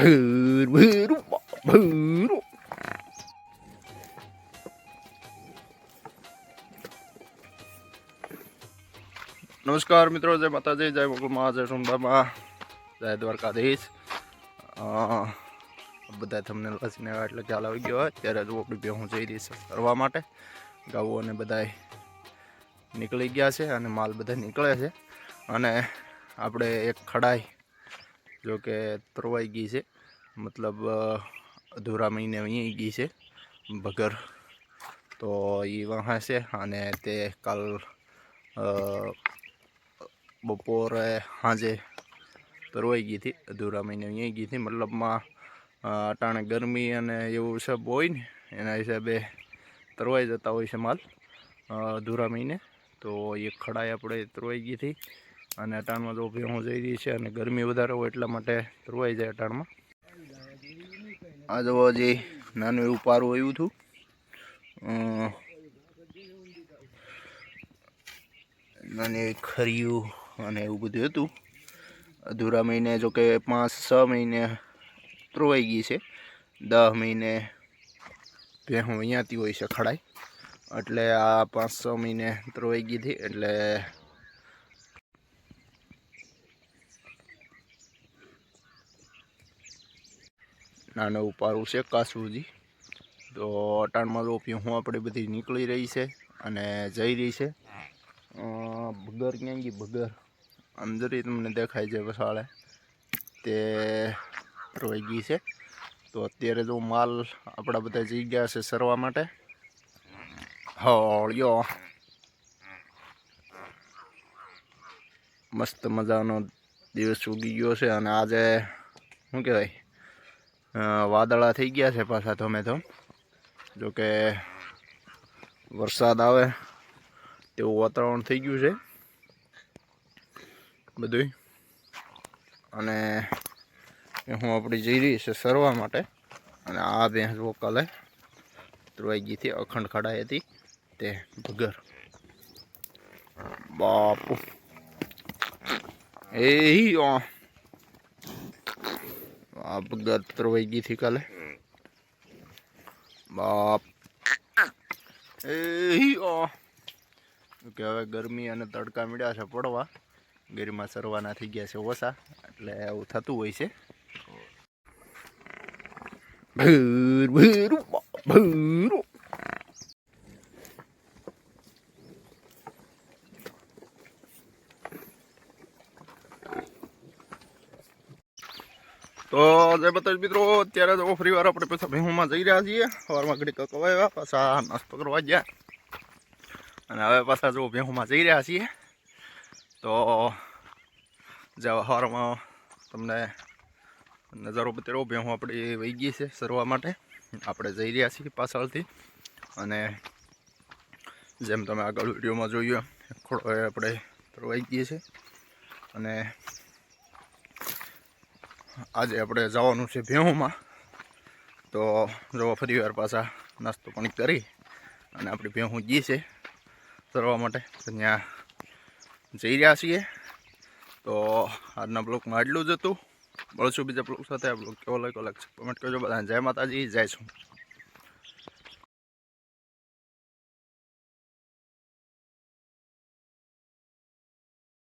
ભૂર ભૂર ભૂર નમસ્કાર મિત્રો, જય માતાજી, જય મોકલમાં જય સોમબામાં જય દ્વારકાધીશ. બધા તમને લસીને એટલે ખ્યાલ આવી ગયો. હોય ત્યારે જો આપણી બે હું જઈ રહી છે ફરવા માટે. ગાવું અને બધા નીકળી ગયા છે અને માલ બધા નીકળે છે. અને આપણે એક ખડાઈ જો કે તરવાઈ ગઈ છે મતલબ અધૂરા મહિને અહીંયા ગઈ છે ભગર તો એ વહાં છે અને તે કાલ બપોરે સાંજે તરવાઈ ગઈ હતી અધૂરા મહિને અહીંયા ગઈ હતી મતલબમાં અટાણે ગરમી અને એવું સબ હોય ને એના હિસાબે તરવાઈ જતા હોય છે માલ અધૂરા મહિને તો એ ખડાઈ આપણે તરવાઈ ગઈ હતી અને અટાણમાં તો ભેહું જઈ રહી છે અને ગરમી વધારે હોય એટલા માટે તરવાઈ જાય અટાણમાં. આ જો હજી નાનું એવું પારું આવ્યું હતું. નાની એવી ખરિયું અને એવું બધું હતું. અધૂરા મહિને જો કે પાંચ, છ મહિને ત્રોવાઈ ગઈ છે. દસ મહિને ભેહું અહીંયાથી હોય છે ખડાઈ. એટલે આ પાંચ, છ મહિને ત્રોવાઈ ગઈ હતી એટલે નાનું એવું છે કાસુજી તો અટાણમાં રોપી હું આપણે બધી નીકળી રહી છે અને જઈ રહી છે. ભગર ક્યાં ગઈ? ભગર. અંદર તમને દેખાય છે વસાળે. તે રોઈ ગઈ છે. તો અત્યારે જો માલ આપણા બધા જઈ ગયા છે સરવા માટે. હળ્યો. મસ્ત મજાનો દિવસ ઉગી ગયો છે અને આજે, શું કહેવાય? વાદળા થઈ ગયા છે પાછા ધમે ધમ જોકે વરસાદ આવે તેવું વાતાવરણ થઈ ગયું છે. બધું અને હું આપણી જઈ રહી છે સરવા માટે. અને આ ભેંસ વોકાલે ત્રવાઈ ગઈ અખંડ ખડાઈ હતી તે ભગર. બાપુ. એ ભગર ધ્રુવાઈ ગઈ હતી કાલે. બાપ. એ કે હવે ગરમી અને તડકા મળ્યા છે પડવા. ગરમીમાં સરવાના થઈ ગયા છે ઓછા, એટલે એવું થતું હોય છે. ભૂર ભૂર ભૂર. તો જય બતાવી મિત્રો, અત્યારે તો ફરી વાર આપણે પાછા ભેહુમાં જઈ રહ્યા છીએ. સવારમાં ઘડી કવાયા પાછા નાસ્તો કરવા ગયા. અને હવે પાછા જો ભેહુમાં જઈ રહ્યા છીએ. તો જેવા સવારમાં તમને નજારો બતાવ્યો, ભેહું આપણી વહી ગઈ છે સરવા માટે. આપણે જઈ રહ્યા છીએ પાછળથી. અને જેમ તમે આગળ વિડીયોમાં જોયું એ આપણે તરવાઈ ગઈ છે. અને આજે આપણે જવાનું છે ભેહુંમાં. તો જોવા ફરી વાર પાછા નાસ્તો પાણી કરી અને આપણી ભેહું ગઈ છે તરવા માટે. તો ત્યાં જઈ રહ્યા છીએ. તો આજના બ્લોકમાં આટલું જ હતું. મળશું બીજા બ્લોક સાથે. આ બ્લોક કેવો લાગ્યો લાગશે કમેન્ટ કરજો. બધા જય માતાજી, જય છું